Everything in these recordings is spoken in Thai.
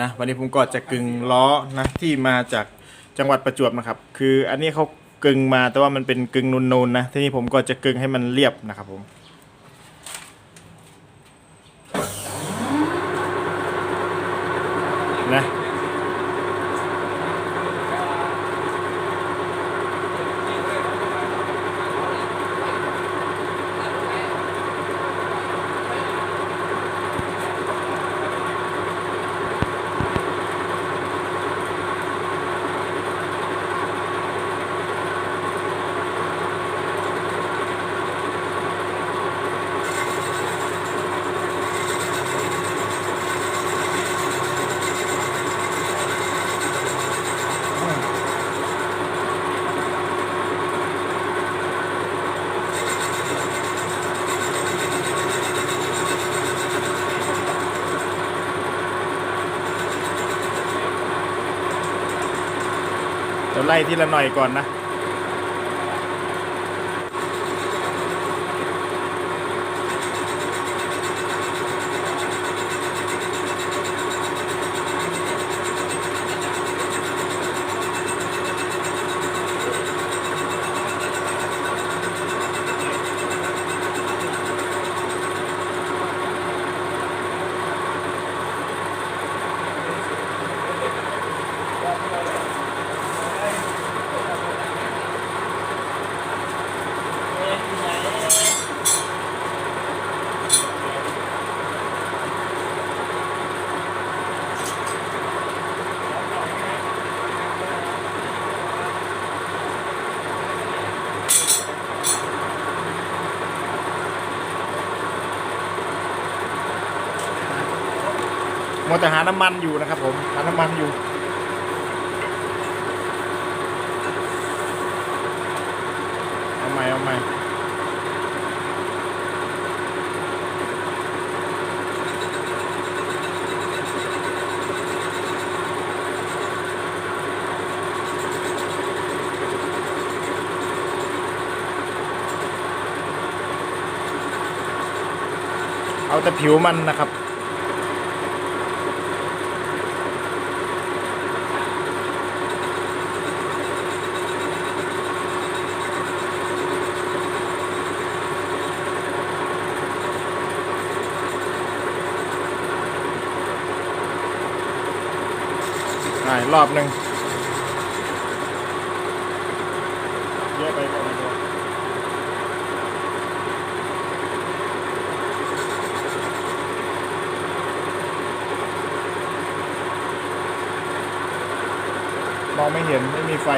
นะวันนี้ผมก็จะกึงล้อนะที่มาจากจังหวัดประจวบนะครับ คืออันนี้เขากึงมาแต่ว่ามันเป็นกึงนูนๆนะทีนี้ผมก็จะกึงให้มันเรียบนะครับผม เดี๋ยวไล่ทีละหน่อยก่อนนะ วแต่หาน้ำมันอยู่นะครับผม หาน้ำมันอยู่ เอาใหม่เอาใหม่เอาแต่ผิวมันนะครับ ใช่รอบหนึ่งเยอะไปก็ไม่รู้มองไม่เห็นไม่มีไฟ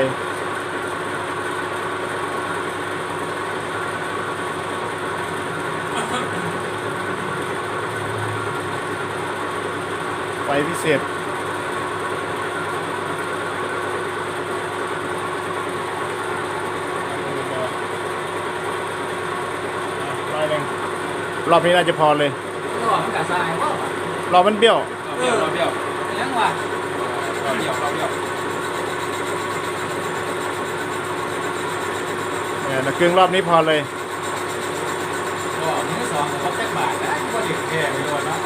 ไฟพิเศษ ร้อยหนึ่ง รอบนี้น่าจะพอเลย ก็มันกะทรายก็รอบมันเบี้ยวเออเราเดียวยังวะเราเดียวเราเดียวเนี่ยแต่กึ่งรอบนี้พอเลย ก็มือสองเขาแจ็คบาทนะก็เด็กแก่ไปโดนเนาะ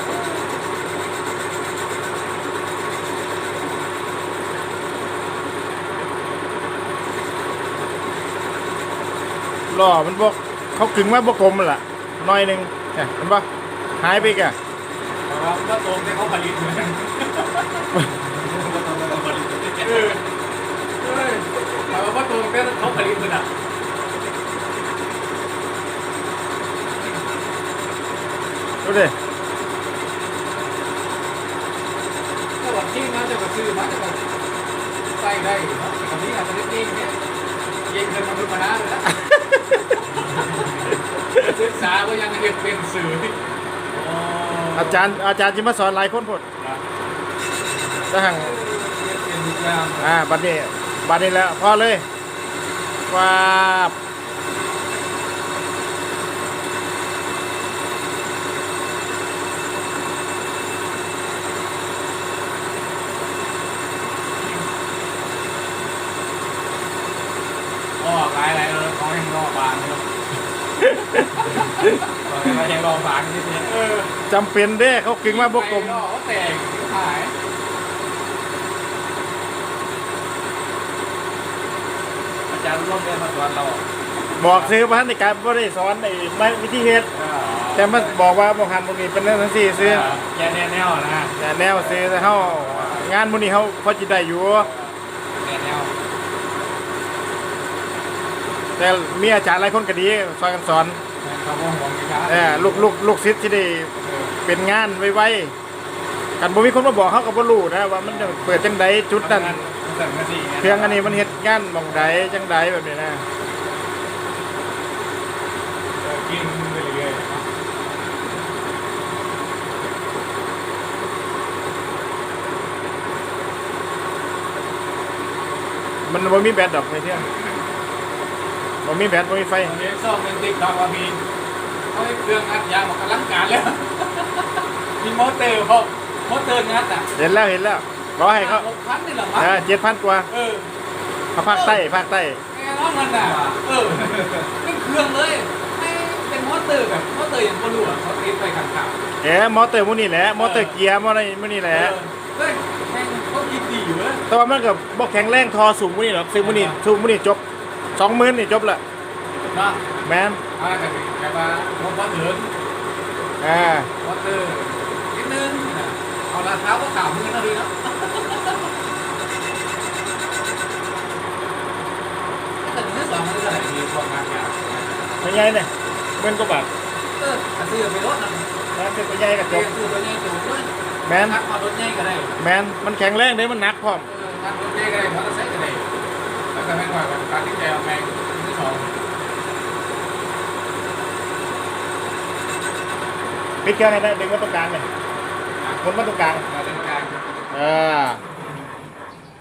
รอมันบวกเขากึ่งมาบวกกลมมันล่ะน้อยหนึ่ง เนี่ยเห็นปะหายไปอีกอะเพราะว่าก็ตรงที่เขาผลิตเหมือนกันเออเออแต่ว่าตรงที่เขาผลิตเหมือนอะดูดิถ้าวันที่น่าจะมาซื้อมาจะมาใส่ได้เนาะวันนี้อาจจะได้เองเนี่ยเย็นเกินมาเป็นมาหน้านแล้ว ศึกษาก็ยังเรียนเป็นสื่ออ๋ออาจารย์อาจารย์จิมาสอนหลายคนพดถ้าหังเรียนเป็นทุกอย่างอ่าบัดนี้บัดนี้แล้วพอเลยว้าบก็หลายหลายเลยเขาให้รอบานเลย มาแงรอฝากนิดนึงจำเป็นเด้เขากึ่งมาบกกลมไรอาอาจารย์ร่วมเดินมาสอนเราบอกซื้อพันในการไม่ได้สอนในไม่วิธีเฮ็ดแต่มาบอกว่าบางคันบางนี้เป็นเรื่องทั้งสี่ซื้อแกแนวนะแกแนวซื้อแต่เขางานบางนี้เขาเขาจิตได้อยู่ แต่มีอาจารย์หลายคนก็ดีสอนกันสอนเขาโมโหกันครับเออลูกลูกลูกศิษย์ที่ได้เป็นงานไวๆกันบ่มีคนมาบอกเฮาก็บ่รู้นะว่ามันจะเปิดจังใดจุดนั้นสั่งมาสี่เครื่องอันนี้มันเฮ็ดงานหม่องใดจังใดแบบนี้นะกินไปเรื่อยมันบ่มีแบตดอกในเที่ยง บ่มีแบตบ่มีไฟตอนนี้ซ่อมเป็นติ๊กดอกว่ามีเขาให้เครื่องอัดยางออกกำลังกายแล้ว มีมอเตอร์พอมอเตอร์งัดอะเห็นแล้วเห็นแล้วรอให้เขาหกพันนี่เหรอมั้งเออ7,000กว่าเออเขาภาคใต้ภาคใต้แกน้องมันอะเออเป็นเครื่องเลยไม่เป็นมอเตอร์แบบมอเตอร์อย่างบอลลูนเขาติดไปขังๆเอ๋มอเตอร์มื้อนี้แหละมอเตอร์เกียร์มออะไรมื้อนี้แหละเฮ้ยแม่งเขาคิดดีอยู่เว้ยแต่ว่ามันก็บ่แข็งแรงทอสูงมื้อนี้หรอกซื้อมื้อนี้สูงมื้อนี้จบ 20,000นี่จบละเนาะแม่นเอาละกันแต่ว่าผมว่าถึงอ่าว่าเออนิดนึงนะเอาละเท้าก็ข่าวมือนาทีเนาะแต่เนื้อสองมันก็ไหนมีความงานยาวเป็นไงเนี่ยเงินกว่าบาทเออถ้าซื้อไปรถนะนะเป็นตัวใหญ่กับจเรียบนซื้อตัวนี้ถูกด้วยแม่นทักมารถใหญ่ก็ได้แม่นมันแข็งแรงเด้มันหนักพร้อมเออทักรถใหญ่ก็ได้มอเตอร์ไซค์ก็ได้ แล้วก็แม่งว่าการที่แกเอาแม่งที่สองปิดเครื่องให้ได้ดึงมาตรงกลางเลยหมุนมาตรงกลางมาเป็นการเออ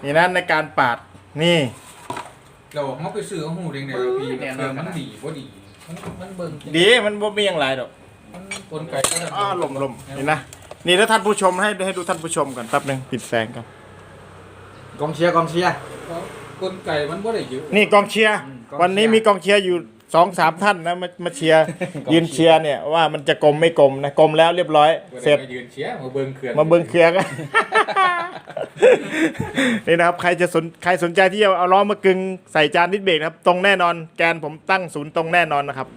นี่นะในการปาดนี่เราเขาไปซื้อหูเด้งเดียวปีเครื่องมันดีบ่ดีมันมันเบิ่งดีมันบ่มีอย่างไรดอกมันกลไกก็ได้อ้าลมลมนี่นะนี่ถ้าท่านผู้ชมให้ให้ดูท่านผู้ชมก่อนแป๊บหนึงปิดแสงกันกองเชียร์กองเชียร์ กลไกมันบ่ได้เยอะ นี่กองเชียร์อืมกองเชียร์ วันนี้มีกองเชียร์อยู่สองสามท่านนะมามาเชียร์กองเชียร์ยืนเชียร์เนี่ยว่ามันจะกลมไม่กลมนะกลมแล้วเรียบร้อยเสร็จมายืนเชียร์มาเบิ่งเขื่อนมาเบิ้งเครือกัน นี่นะครับใครจะสนใครสนใจที่จะเอาล้อมากึงใส่จานดิสเบรกนะครับ ตรงแน่นอนแกนผมตั้งศูนย์ตรงแน่นอนนะครับ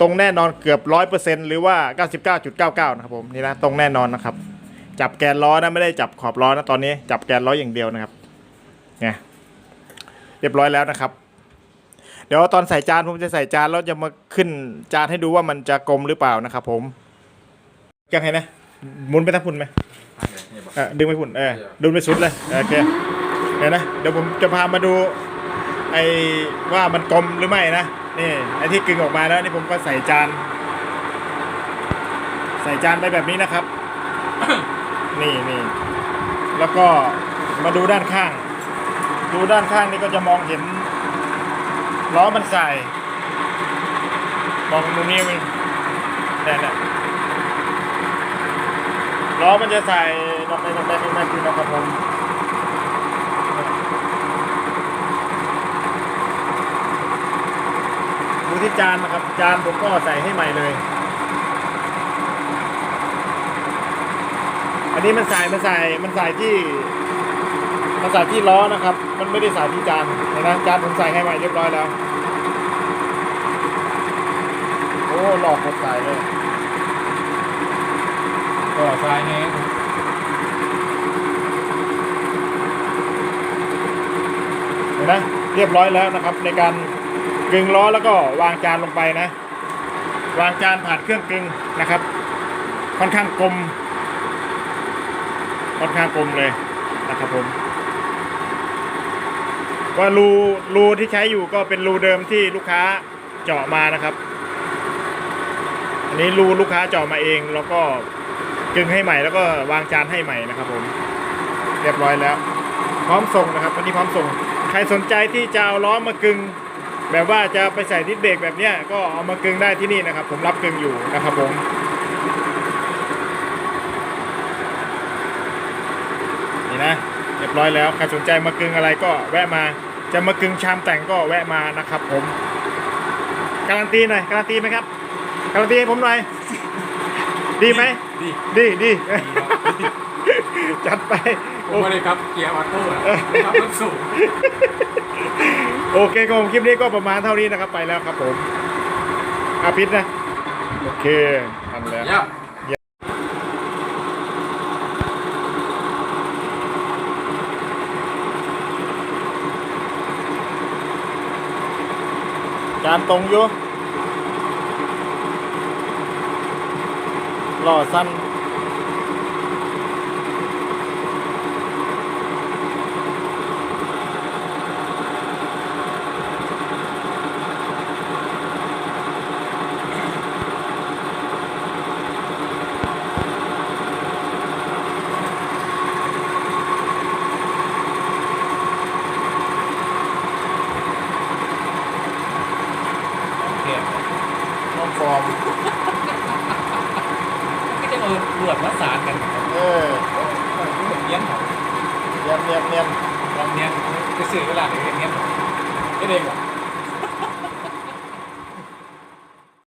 ตรงแน่นอนเกือบร้อยเปอร์เซ็นหรือว่าเก้าสิบเก้าจุดเก้าเก้านะครับผมนี่นะตรงแน่นอนนะครับ จับแกนล้อนะไม่ได้จับขอบล้อนะตอนนี้ จับแกนล้ออย่างเดียวนะครับเนี่ยเรียบร้อยแล้วนะครับ เดี๋ยวตอนใส่จานผมจะใส่จานแล้วจะมาขึ้นจานให้ดูว่ามันจะกลมหรือเปล่านะครับ ผมยังไงนะหมุนไปทางพุ่นไหมเออดึงไปพุ่นเออดึงไปสุดเลยเออโอเคเห็นนะเดี๋ยวผมจะพามาดูไอ้ว่ามันกลมหรือไม่นะนี่ไอ้ที่กึ่งออกมาแล้วนี่ผมก็ใส่จาน ใส่จานไปแบบนี้นะครับ นี่นี่แล้วก็มาดูด้านข้าง ดูด้านข้างนี่ก็จะมองเห็นล้อมันใส่มองตรงนี้มันเนี่เนี่ยล้อมันจะใส่ลงไปลงไปลงไปคือนะครับผมดูที่จานนะครับ จานผมก็ใส่ให้ใหม่เลย อันนี้มันใส่มันใส่มันใส่ที่ มันใส่ที่ล้อนะครับ มันไม่ได้ใส่ที่จานเห็นนะจานผมใส่ให้ใหม่เรียบร้อยแล้ว โอ้หลอกหมดสายเลยก็ทรายแห้งเห็นไหมเรียบร้อยแล้วนะครับ ในการกึงล้อแล้วก็วางจานลงไปนะ วางจานผ่านเครื่องกึงนะครับ ค่อนข้างกลมค่อนข้างกลมเลยนะครับผม ว่ารูรูที่ใช้อยู่ก็เป็นรูเดิมที่ลูกค้าเจาะมานะครับ อันนี้รูลูกค้าเจาะมาเองแล้วก็กึงให้ใหม่แล้วก็วางจานให้ใหม่นะครับ ผม เรียบร้อยแล้ว พร้อมส่งนะครับวันนี้พร้อมส่ง ใครสนใจที่จะเอาล้อมากึงแบบว่าจะไปใส่ดิสเบรกแบบเนี้ยก็เอามากึงได้ที่นี่นะครับ ผมรับกึงอยู่นะครับผมนี่นะเรียบร้อยแล้วใครสนใจมากึงอะไรก็แวะมา จะมากึงชามแต่งก็แวะมานะครับ ผม การันตีหน่อยการันตีไหมครับ การันตีให้ผมหน่อย ดีไหมดีดีดีจัดไปผมไม่ได้ครับเกียร์ออโต้อะครับมันสูงโอโอเคก็ผมคลิปนี้ก็ประมาณเท่านี้นะครับไปแล้วครับผมอาพิษนะ โอเคทันแล้ว เยี่ยม จานตรงอยู่หล่อสั้นองฟอร์ม ก็จะเออร วดวัดสารกันเออเลี้ยงเขาเนียนเนียนเนียนลองเนี้ยไปสื่อเวลาเดี๋ยวเนี้ยไม่ได้หรอก